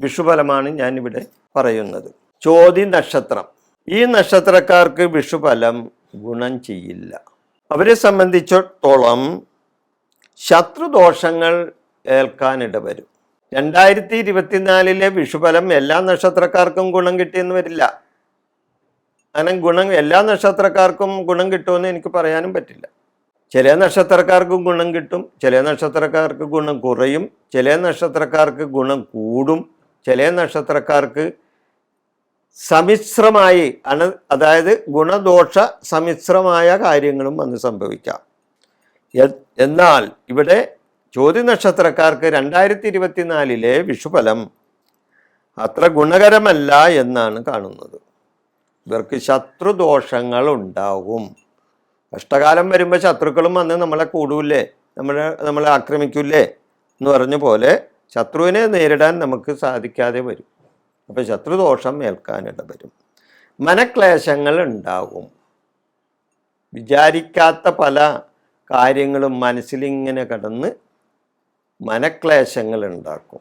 വിഷുഫലമാണ് ഞാനിവിടെ പറയുന്നത്. ചോതി നക്ഷത്രം. ഈ നക്ഷത്രക്കാർക്ക് വിഷുഫലം ഗുണം ചെയ്യില്ല. അവരെ സംബന്ധിച്ചിടത്തോളം ശത്രുദോഷങ്ങൾ ഏൽക്കാനിട വരും. രണ്ടായിരത്തി ഇരുപത്തിനാലിലെ വിഷുഫലം എല്ലാ നക്ഷത്രക്കാർക്കും ഗുണം കിട്ടിയെന്ന് വരില്ല. അങ്ങനെ ഗുണം എല്ലാ നക്ഷത്രക്കാർക്കും ഗുണം കിട്ടുമെന്ന് എനിക്ക് പറയാനും പറ്റില്ല. ചില നക്ഷത്രക്കാർക്കും ഗുണം കിട്ടും ചില നക്ഷത്രക്കാർക്ക് ഗുണം കുറയും ചില നക്ഷത്രക്കാർക്ക് ഗുണം കൂടും. ചില നക്ഷത്രക്കാർക്ക് സമിശ്രമായി അണ അതായത് ഗുണദോഷ സമിശ്രമായ കാര്യങ്ങളും വന്ന് സംഭവിക്കാം. എന്നാൽ ഇവിടെ ചോദ്യ നക്ഷത്രക്കാർക്ക് രണ്ടായിരത്തി ഇരുപത്തിനാലിലെ വിഷുഫലം അത്ര ഗുണകരമല്ല എന്നാണ് കാണുന്നത്. ഇവർക്ക് ശത്രുദോഷങ്ങൾ ഉണ്ടാവും കഷ്ടകാലം വരുമ്പോൾ ശത്രുക്കളും വന്ന് നമ്മളെ കൂടൂല്ലേ? നമ്മളെ നമ്മളെ ആക്രമിക്കൂലേ എന്ന് പറഞ്ഞ പോലെ ശത്രുവിനെ നേരിടാൻ നമുക്ക് സാധിക്കാതെ വരും. അപ്പോൾ ശത്രുദോഷം ഏൽക്കാനിട വരും. മനക്ലേശങ്ങൾ ഉണ്ടാകും. വിചാരിക്കാത്ത പല കാര്യങ്ങളും മനസ്സിലിങ്ങനെ കടന്ന് മനക്ലേശങ്ങൾ ഉണ്ടാക്കും.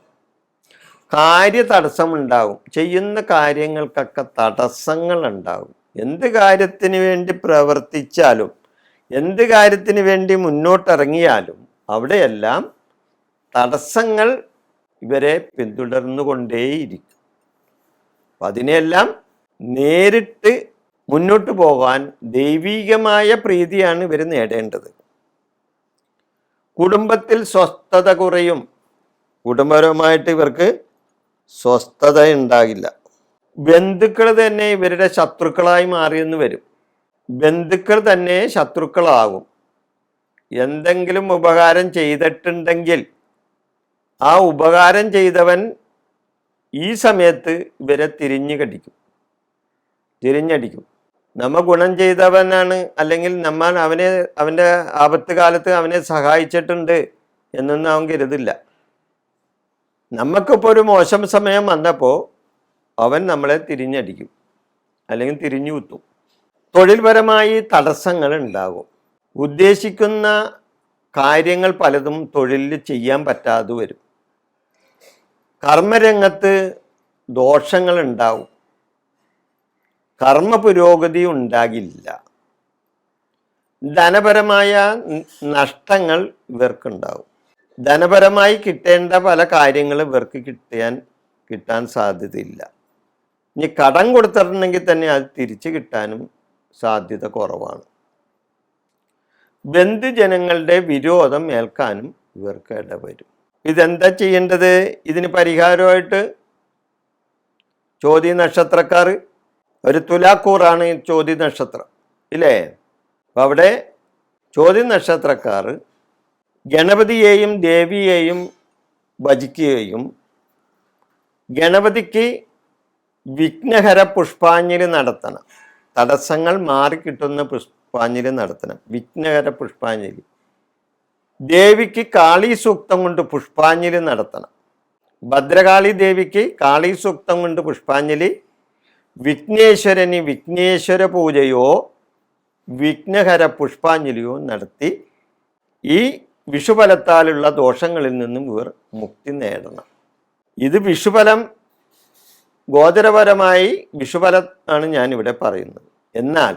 കാര്യ തടസ്സമുണ്ടാകും ചെയ്യുന്ന കാര്യങ്ങൾക്കൊക്കെ തടസ്സങ്ങൾ ഉണ്ടാകും. എന്ത് കാര്യത്തിന് വേണ്ടി പ്രവർത്തിച്ചാലും എന്ത് കാര്യത്തിന് വേണ്ടി മുന്നോട്ടിറങ്ങിയാലും അവിടെയെല്ലാം തടസ്സങ്ങൾ ഇവരെ പിന്തുടർന്നുകൊണ്ടേയിരിക്കും. അപ്പം അതിനെയെല്ലാം നേരിട്ട് മുന്നോട്ട് പോകാൻ ദൈവീകമായ പ്രീതിയാണ് ഇവർ നേടേണ്ടത്. കുടുംബത്തിൽ സ്വസ്ഥത കുറയും. കുടുംബപരമായിട്ട് ഇവർക്ക് സ്വസ്ഥത ഉണ്ടാകില്ല. ബന്ധുക്കൾ തന്നെ ഇവരുടെ ശത്രുക്കളായി മാറിയെന്ന് വരും. ബന്ധുക്കൾ തന്നെ ശത്രുക്കളാകും. എന്തെങ്കിലും ഉപകാരം ചെയ്തിട്ടുണ്ടെങ്കിൽ ആ ഉപകാരം ചെയ്തവൻ ഈ സമയത്ത് ഇവരെ തിരിഞ്ഞു കടിക്കും. തിരിഞ്ഞടിക്കും. നമ്മ ഗുണം ചെയ്തവനാണ് അല്ലെങ്കിൽ നമ്മൾ അവനെ അവന്റെ ആപത്ത് കാലത്ത് അവനെ സഹായിച്ചിട്ടുണ്ട് എന്നൊന്നും അവൻ കരുതില്ല. നമുക്കിപ്പോൾ ഒരു മോശം സമയം വന്നപ്പോൾ അവൻ നമ്മളെ തിരിഞ്ഞടിക്കും. അല്ലെങ്കിൽ തിരിഞ്ഞു കുത്തും. തൊഴിൽപരമായി തടസ്സങ്ങൾ ഉണ്ടാകും. ഉദ്ദേശിക്കുന്ന കാര്യങ്ങൾ പലതും തൊഴിലിൽ ചെയ്യാൻ പറ്റാതെ വരും. കർമ്മരംഗത്ത് ദോഷങ്ങൾ ഉണ്ടാവും കർമ്മ പുരോഗതി ഉണ്ടാകില്ല. ധനപരമായ നഷ്ടങ്ങൾ ഇവർക്കുണ്ടാവും. ധനപരമായി കിട്ടേണ്ട പല കാര്യങ്ങളും ഇവർക്ക് കിട്ടാൻ കിട്ടാൻ സാധ്യതയില്ല. ഇനി കടം കൊടുത്തിട്ടുണ്ടെങ്കിൽ തന്നെ അത് തിരിച്ചു കിട്ടാനും സാധ്യത കുറവാണ്. ബന്ധുജനങ്ങളുടെ വിരോധം ഏൽക്കാനും ഇവർക്ക് ഇടവരും. ഇതെന്താ ചെയ്യേണ്ടത്? ഇതിന് പരിഹാരമായിട്ട് ചോദ്യ നക്ഷത്രക്കാർ ഒരു തുലാക്കൂറാണ് ചോദ്യ നക്ഷത്രം ഇല്ലേ? അപ്പം അവിടെ ചോദ്യ നക്ഷത്രക്കാർ ഗണപതിയെയും ദേവിയെയും ഭജിക്കുകയും ഗണപതിക്ക് വിഘ്നഹര പുഷ്പാഞ്ജലി നടത്തണം. തടസ്സങ്ങൾ മാറിക്കിട്ടുന്ന പുഷ്പാഞ്ജലി നടത്തണം. വിഘ്നഹര പുഷ്പാഞ്ജലി. ദേവിക്ക് കാളി സൂക്തം കൊണ്ട് പുഷ്പാഞ്ജലി നടത്തണം. ഭദ്രകാളി ദേവിക്ക് കാളി സൂക്തം കൊണ്ട് പുഷ്പാഞ്ജലി. വിഘ്നേശ്വരന് വിഘ്നേശ്വര പൂജയോ വിഘ്നഹര പുഷ്പാഞ്ജലിയോ നടത്തി ഈ വിഷുഫലത്താലുള്ള ദോഷങ്ങളിൽ നിന്നും ഇവർ മുക്തി നേടണം. ഇത് വിഷുഫലം ഗോചരപരമായി വിഷുഫലം ആണ് ഞാനിവിടെ പറയുന്നത്. എന്നാൽ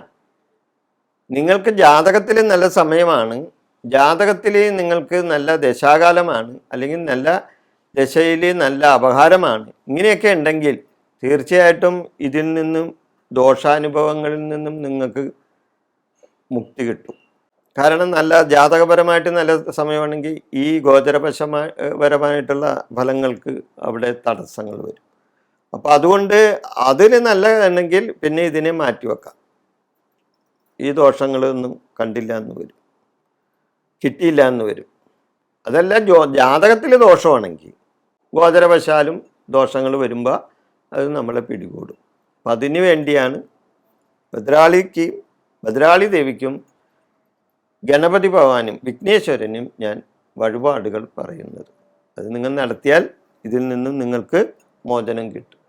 നിങ്ങൾക്ക് ജാതകത്തിൽ നല്ല സമയമാണ് ജാതകത്തിൽ നിങ്ങൾക്ക് നല്ല ദശാകാലമാണ് അല്ലെങ്കിൽ നല്ല ദശയിൽ നല്ല അപഹാരമാണ്. ഇങ്ങനെയൊക്കെ ഉണ്ടെങ്കിൽ തീർച്ചയായിട്ടും ഇതിൽ നിന്നും ദോഷാനുഭവങ്ങളിൽ നിന്നും നിങ്ങൾക്ക് മുക്തി കിട്ടും. കാരണം നല്ല ജാതകപരമായിട്ട് നല്ല സമയമാണെങ്കിൽ ഈ ഗോചരപശമായപരമായിട്ടുള്ള ഫലങ്ങൾക്ക് അവിടെ തടസ്സങ്ങൾ വരും. അപ്പോൾ അതുകൊണ്ട് അതിൽ നല്ലതാണെങ്കിൽ പിന്നെ ഇതിനെ മാറ്റിവെക്കാം. ഈ ദോഷങ്ങളൊന്നും കണ്ടില്ല എന്ന് വരും. കിട്ടിയില്ല എന്ന് വരും. അതല്ല ജോ ജാതകത്തിൽ ദോഷമാണെങ്കിൽ ഗോചരവശാലും ദോഷങ്ങൾ വരുമ്പോൾ അത് നമ്മളെ പിടികൂടും. അപ്പം അതിനു വേണ്ടിയാണ് ഭദ്രാളിക്ക് ഭദ്രാളി ദേവിക്കും ഗണപതി ഭഗവാനും വിഘ്നേശ്വരനും ഞാൻ വഴിപാടുകൾ പറയുന്നത്. അത് നിങ്ങൾ നടത്തിയാൽ ഇതിൽ നിന്നും നിങ്ങൾക്ക് മോചനം കിട്ടും.